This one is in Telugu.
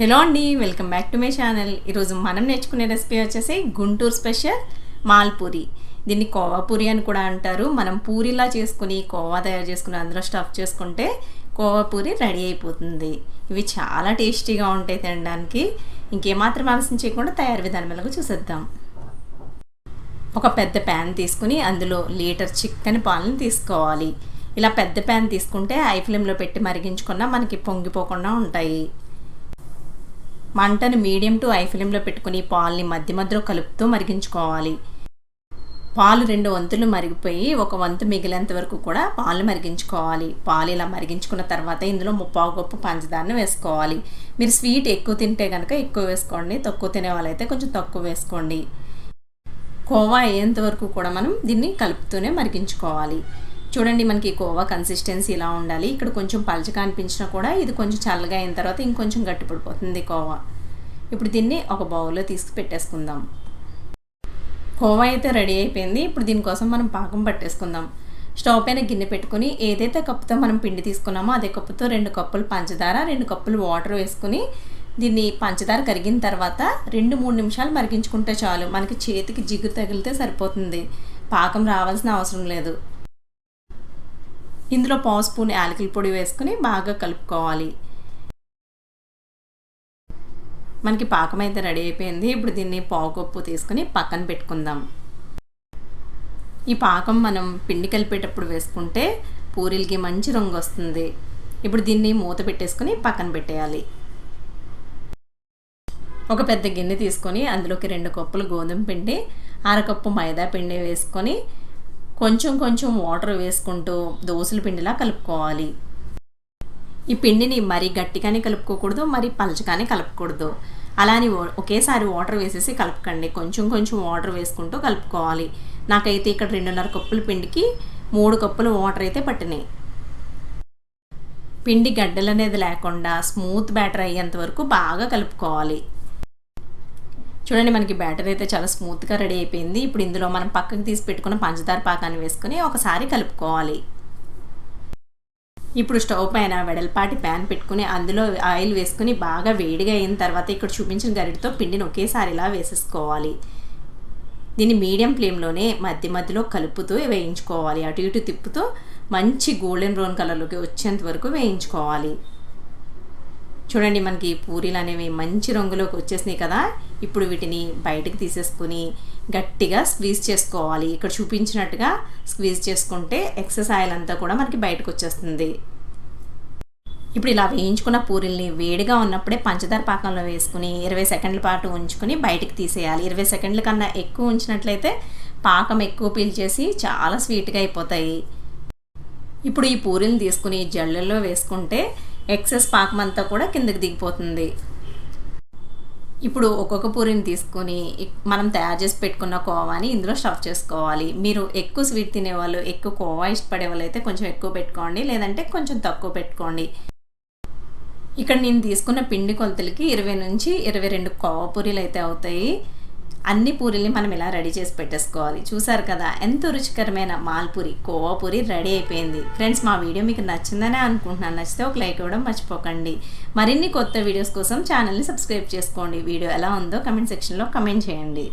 హలో అండి welcome back to my channel. ఈరోజు మనం నేర్చుకునే రెసిపీ వచ్చేసి గుంటూరు స్పెషల్ మాల్పూరి. దీన్ని కోవా పూరి అని కూడా అంటారు. మనం పూరిలా చేసుకుని కోవా తయారు చేసుకుని అందులో స్టఫ్ చేసుకుంటే కోవా పూరి రెడీ అయిపోతుంది. ఇవి చాలా టేస్టీగా ఉంటాయి తినడానికి. ఇంకేమాత్రం ఆలస్యం చేయకుండా తయారు విధానం ఎలాగో చూసేద్దాం. ఒక పెద్ద ప్యాన్ తీసుకుని అందులో లీటర్ చిక్కని పాలను తీసుకోవాలి. ఇలా పెద్ద ప్యాన్ తీసుకుంటే ఐ ఫ్లేమ్లో పెట్టి మరిగించుకున్నా మనకి పొంగిపోకుండా ఉంటాయి. మంటను మీడియం టు ఐ ఫ్లేమ్లో పెట్టుకుని పాలని మధ్య మధ్యలో కలుపుతూ మరిగించుకోవాలి. పాలు రెండు వంతులు మరిగిపోయి ఒక వంతు మిగిలేంత వరకు కూడా పాలు మరిగించుకోవాలి. పాలు ఇలా మరిగించుకున్న తర్వాత ఇందులో ముప్పావు గొప్ప పంచదారను వేసుకోవాలి. మీరు స్వీట్ ఎక్కువ తింటే కనుక ఎక్కువ వేసుకోండి. తక్కువ తినే వాళ్ళైతే కొంచెం తక్కువ వేసుకోండి. కోవా అయ్యేంత వరకు కూడా మనం దీన్ని కలుపుతూనే మరిగించుకోవాలి. చూడండి మనకి కోవా కన్సిస్టెన్సీ ఇలా ఉండాలి. ఇక్కడ కొంచెం పలచగా అనిపించినా కూడా ఇది కొంచెం చల్లగా అయిన తర్వాత ఇంకొంచెం గట్టిపడిపోతుంది కోవా. ఇప్పుడు దీన్ని ఒక బౌల్లో తీసుకు పెట్టేసుకుందాం. కోవా అయితే రెడీ అయిపోయింది. ఇప్పుడు దీనికోసం మనం పాకం పట్టేసుకుందాం. స్టవ్ పైన గిన్నె పెట్టుకుని ఏదైతే కప్పుతో మనం పిండి తీసుకున్నామో అదే కప్పుతో రెండు కప్పులు పంచదార రెండు కప్పులు వాటర్ వేసుకుని దీన్ని పంచదార కరిగిన తర్వాత రెండు మూడు నిమిషాలు మరిగించుకుంటే చాలు. మనకి చేతికి జిగురు తగిలితే సరిపోతుంది. పాకం రావాల్సిన అవసరం లేదు. ఇందులో పావు స్పూన్ యాలకుల పొడి వేసుకుని బాగా కలుపుకోవాలి. మనకి పాకం అయితే రెడీ అయిపోయింది. ఇప్పుడు దీన్ని పావు కప్పు తీసుకుని పక్కన పెట్టుకుందాం. ఈ పాకం మనం పిండి కలిపేటప్పుడు వేసుకుంటే పూరీలకి మంచి రంగు వస్తుంది. ఇప్పుడు దీన్ని మూత పెట్టేసుకుని పక్కన పెట్టేయాలి. ఒక పెద్ద గిన్నె తీసుకొని అందులోకి రెండు కప్పులు గోధుమ పిండి అరకప్పు మైదా పిండి వేసుకొని కొంచెం కొంచెం వాటర్ వేసుకుంటూ దోసల పిండిలా కలుపుకోవాలి. ఈ పిండిని మరీ గట్టిగానే కలుపుకోకూడదు మరీ పలచగానే కలుపుకూడదు అలానే ఒకేసారి వాటర్ వేసేసి కలపకండి. కొంచెం కొంచెం వాటర్ వేసుకుంటూ కలుపుకోవాలి. నాకైతే ఇక్కడ రెండున్నర కప్పుల పిండికి మూడు కప్పులు వాటర్ అయితే పట్టినాయి. పిండి గడ్డలు అనేది లేకుండా స్మూత్ బ్యాటర్ అయ్యేంత వరకు బాగా కలుపుకోవాలి. చూడండి మనకి బ్యాటర్ అయితే చాలా స్మూత్గా రెడీ అయిపోయింది. ఇప్పుడు ఇందులో మనం పక్కకు తీసి పెట్టుకున్న పంచదార పాకాన్ని వేసుకుని ఒకసారి కలుపుకోవాలి. ఇప్పుడు స్టవ్ పైన వెడల్పాటి ప్యాన్ పెట్టుకుని అందులో ఆయిల్ వేసుకుని బాగా వేడిగా అయిన తర్వాత ఇక్కడ చూపించిన గరిటితో పిండిని ఒకేసారి ఇలా వేసేసుకోవాలి. దీన్ని మీడియం ఫ్లేమ్లోనే మధ్య మధ్యలో కలుపుతూ వేయించుకోవాలి. అటు ఇటు తిప్పుతూ మంచి గోల్డెన్ బ్రౌన్ కలర్లోకి వచ్చేంత వరకు వేయించుకోవాలి. చూడండి మనకి పూరీలు అనేవి మంచి రంగులోకి వచ్చేసినాయి కదా. ఇప్పుడు వీటిని బయటకు తీసేసుకుని గట్టిగా స్క్వీజ్ చేసుకోవాలి. ఇక్కడ చూపించినట్టుగా స్క్వీజ్ చేసుకుంటే ఎక్సెస్ ఆయిల్ అంతా కూడా మనకి బయటకు వచ్చేస్తుంది. ఇప్పుడు ఇలా వేయించుకున్న పూరీల్ని వేడిగా ఉన్నప్పుడే పంచదార పాకంలో వేసుకుని ఇరవై సెకండ్ల పాటు ఉంచుకుని బయటికి తీసేయాలి. ఇరవై సెకండ్ల కన్నా ఎక్కువ ఉంచినట్లయితే పాకం ఎక్కువ పీల్చేసి చాలా స్వీట్గా అయిపోతాయి. ఇప్పుడు ఈ పూరీలు తీసుకుని జల్లెల్లో వేసుకుంటే ఎక్సెస్ పాకం అంతా కూడా కిందకి దిగిపోతుంది. ఇప్పుడు ఒక్కొక్క పూరిని తీసుకొని మనం తయారు చేసి పెట్టుకున్న కోవాని ఇందులో స్టఫ్ చేసుకోవాలి. మీరు ఎక్కువ స్వీట్ తినేవాళ్ళు ఎక్కువ కోవా ఇష్టపడే వాళ్ళు అయితే కొంచెం ఎక్కువ పెట్టుకోండి లేదంటే కొంచెం తక్కువ పెట్టుకోండి. ఇక్కడ నేను తీసుకున్న పిండి కొలతలకి ఇరవై నుంచి ఇరవై రెండు కోవా పూరీలు అయితే అవుతాయి. అన్ని పూరీల్ని మనం ఇలా రెడీ చేసి పెట్టేసుకోవాలి. చూసారు కదా ఎంతో రుచికరమైన మాల్పూరి కోవా పూరి రెడీ అయిపోయింది. ఫ్రెండ్స్ మా వీడియో మీకు నచ్చిందనే అనుకుంటున్నాను. నచ్చితే ఒక లైక్ ఇవ్వడం మర్చిపోకండి. మరిన్ని కొత్త వీడియోస్ కోసం ఛానల్ని సబ్స్క్రైబ్ చేసుకోండి. వీడియో ఎలా ఉందో కమెంట్ సెక్షన్లో కమెంట్ చేయండి.